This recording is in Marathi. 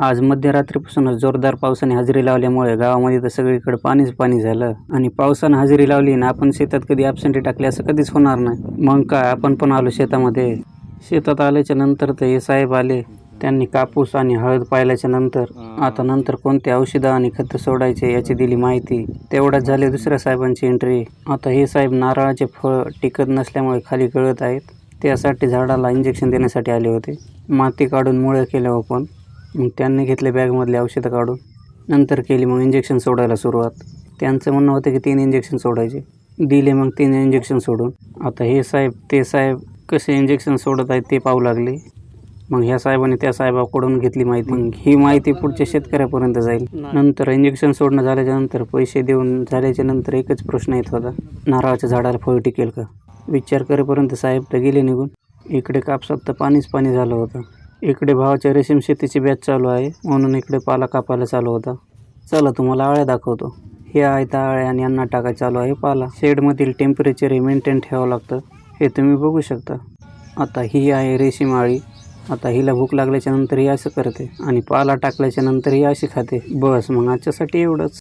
आज मध्यरात्रीपासूनच जोरदार पावसाने हजेरी लावल्यामुळे गावामध्ये तर सगळीकडे पाणीच पाणी झालं. आणि पावसानं हजेरी लावली ना आपण शेतात कधी ॲबसेंटी टाकली असं कधीच होणार नाही. मग काय आपण पण आलो शेतामध्ये. शेतात आल्याच्यानंतर तर हे साहेब आले त्यांनी कापूस आणि हळद पाहिल्याच्या नंतर. आता नंतर कोणते औषधं आणि खतं सोडायचे याची दिली माहिती. तेवढ्याच झाले दुसऱ्या साहेबांची एंट्री आता हे साहेब नारळाचे फळ टिकत नसल्यामुळे खाली गळत आहेत. त्यासाठी झाडाला इंजेक्शन देण्यासाठी आले होते. माती काढून मुळे केल्या हो आपण मग त्यांनी घेतले बॅगमधले औषधं काढून. नंतर केली मग इंजेक्शन सोडायला सुरुवात. त्यांचं म्हणणं होतं की तीन इंजेक्शन सोडायचे. दिले मग तीन इंजेक्शन सोडून. आता हे साहेब ते साहेब कसे इंजेक्शन सोडत आहेत ते पाहू लागले. मग ह्या साहेबांनी त्या साहेबाकडून घेतली माहिती. मग ही माहिती पुढच्या शेतकऱ्यापर्यंत जाईल. नंतर इंजेक्शन सोडणं झाल्याच्यानंतर पैसे देऊन झाल्याच्यानंतर एकच प्रश्न येत होता. नारळाच्या झाडाला फळ टिकेल का? विचार करेपर्यंत साहेब तर गेले निघून. इकडे कापसात तर पाणीच पाणी झालं होतं. इकडे भावाच्या रेशीम शेतीची बॅच चालू आहे. म्हणून इकडे पाला कापायला चालू होता. चला तुम्हाला आळ्या दाखवतो. हे आहे आळ्या आणि यांना टाकाय चालू आहे पाला. शेडमधील टेम्परेचर हे मेंटेन ठेवावं लागतं. हे तुम्ही बघू शकता. आता ही आहे रेशीम आळी. आता हिला भूक लागल्याच्या नंतर ही असं करते आणि पाला टाकल्याच्या नंतर ही अशी खाते. बस मग आजच्यासाठी एवढंच.